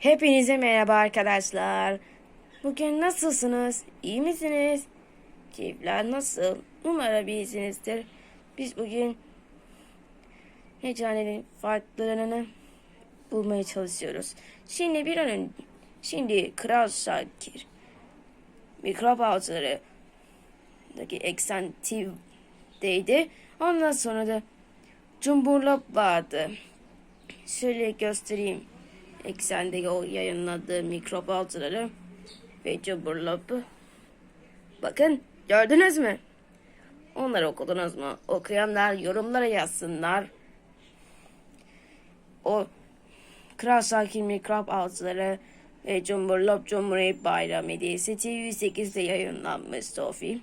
Hepinize merhaba arkadaşlar. Bugün nasılsınız? İyi misiniz? Keyifler nasıl? Umarım iyisinizdir. Biz bugün Necane'nin farklarını bulmaya çalışıyoruz. Şimdi bir an önce, şimdi Kral Şakir mikrop avcıları daki eksentivdeydi. Ondan sonra da Cumburlop vardı. Şöyle göstereyim. Eksendeki o yayınladığı mikrop altıları ve Cumburlop'u. Bakın gördünüz mü? Onları okudunuz mu? Okuyanlar yorumlara yazsınlar. O Kral Sakin Mikrop Altıları ve Cumburlop Cumhuriyet Bayramı hediyesi TV8'de yayınlanmıştı o film.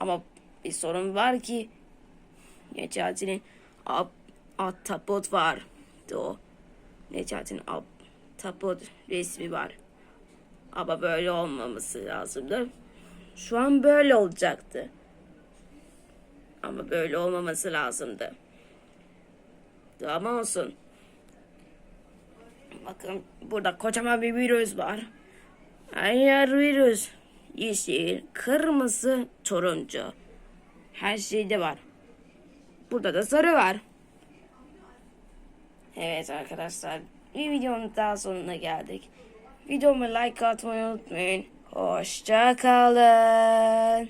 Ama bir sorun var ki Necati'nin ab, Ahtapot var. O Necati'nin Ahtapot resmi var. Ama böyle olmaması lazımdı. Şu an böyle olacaktı. Ama böyle olmaması lazımdı. Ama olsun. Bakın burada kocaman bir virüs var. Her yer virüs. Yeşil, kırmızı, turuncu. Her şeyde var. Burada da sarı var. Evet arkadaşlar. Bir videonun daha sonuna geldik. Videoma like atmayı unutmayın. Hoşça kalın.